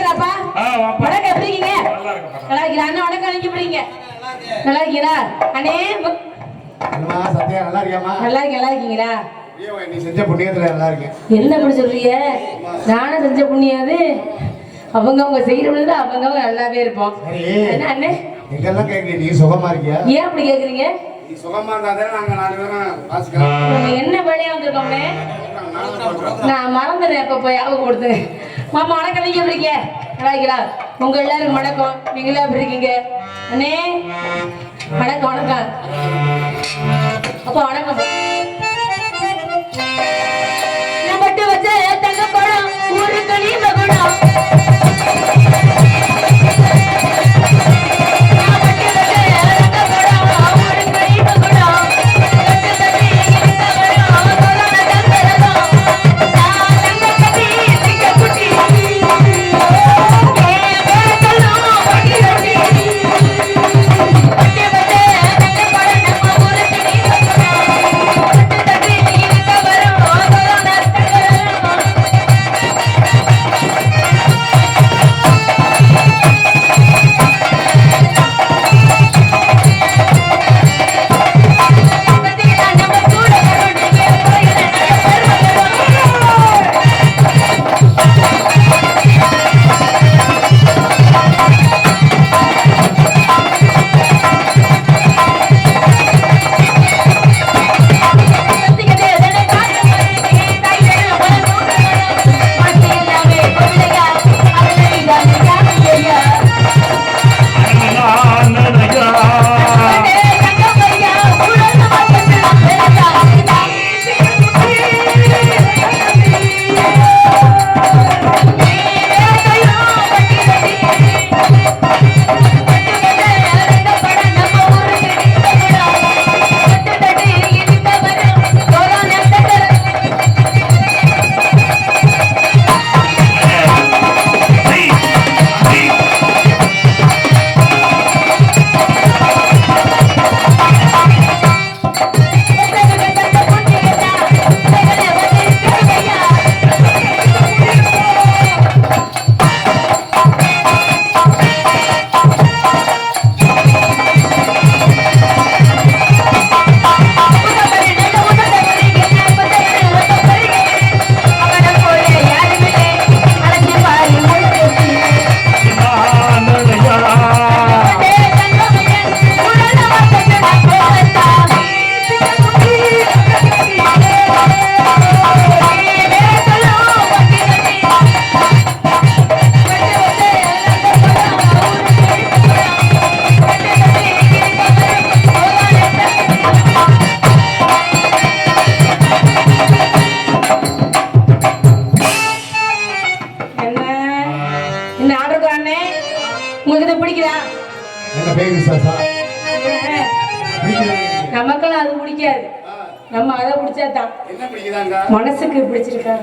வாப்பா. வணக்கம் எப்படி இருக்கீங்க? நல்லா இருக்கீங்களா அண்ணா வணக்கம் அழைக்க போறீங்க நல்லா இருக்கீங்களா அண்ணே சத்யா நல்லா இருக்கீங்க நல்லா இருக்கீங்களா? ஐயோ, நீ செஞ்ச புண்ணியத்துல நல்லா இருக்கேன் என்ன இப்படி சொல்றீங்க? நானும் செஞ்ச புண்ணியாது. அவங்க அவங்க செய்யறவங்க அவங்க அவங்க நல்லாவே இருப்போம். என்ன அண்ணே? எங்கெல்லாம் கேட்குறீ நீ சுகமா இருக்கியா? ஏன் அப்படி கேக்குறீங்க? நீ சுகமா இருந்தா தானே நாங்க நாலு பேரும் வாசிக்கலாம் என்ன வழியா வந்திருக்கோம் நான் மறந்துடுறேன் அப்ப போய் ஞாபகம் கொடுத்து. மாமா வணக்கம். நீங்க எப்படி இருக்கீங்க? நல்லா இருக்கீங்களா? உங்க எல்லாருக்கும் வணக்கம். நீங்க எப்படி இருக்கீங்க? அண்ணே வணக்கம் வணக்கம். அப்பா வணக்கம். நான் பட்டு வச்ச தங்க படம் ஊருக்கு நீ மகுடம் உங்களுக்கு இது பிடிக்குதா நமக்கெல்லாம் அது பிடிக்காது. நம்ம அதை பிடிச்சா தான் என்ன பிடிக்குதாங்க? மனசுக்கு பிடிச்சிருக்கா?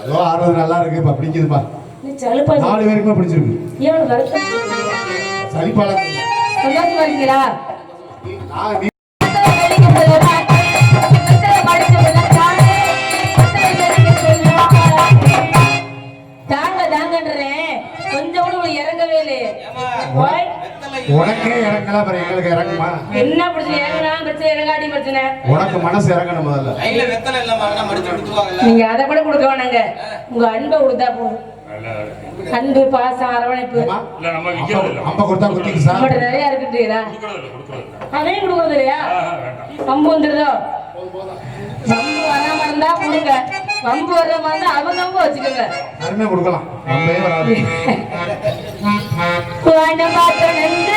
அதோ ஆறுவது நல்லா இருக்கு இப்ப பிடிக்குதுப்பா. நீ சலுப்பா நாலு பேருக்குமே பிடிச்சிருக்கு. ஏன் வருத்தம் சளிப்பால சந்தோஷமா இருக்கீங்களா? இறங்கவே இல்லையே. ஓய், உனக்கே இறங்கலாம் அப்புறம் எங்களுக்கு இறங்குமா? என்ன பிரச்சனை? இறங்கலாம் பிரச்சனை இறங்காட்டி பிரச்சனை. உனக்கு மனசு இறங்கணும் முதல்ல. கையில வெத்தலை இல்லாம அதெல்லாம் மடிச்சு கொடுத்துருவாங்கல்ல. நீங்க அதை கூட கொடுக்க வேணாங்க. உங்க அன்பை கொடுத்தா போதும். நல்லா இருக்கு. அன்பு பாசம் அரவணைப்பு. அம்ப கொடுத்தா சார்? நிறைய இருக்குன்றீங்களா இல்ல. அதையும் கொடுக்கறது இல்லையா. வம்பு வந்துருதோ வம்பு வராம இருந்தா கொடுங்க. வம்பு வர்ற மாதிரி இருந்தா அவங்க வம்பு வச்சுக்கோங்க. அருமையா கொடுக்கலாம். ವಾಣ ಮಾತನಂದ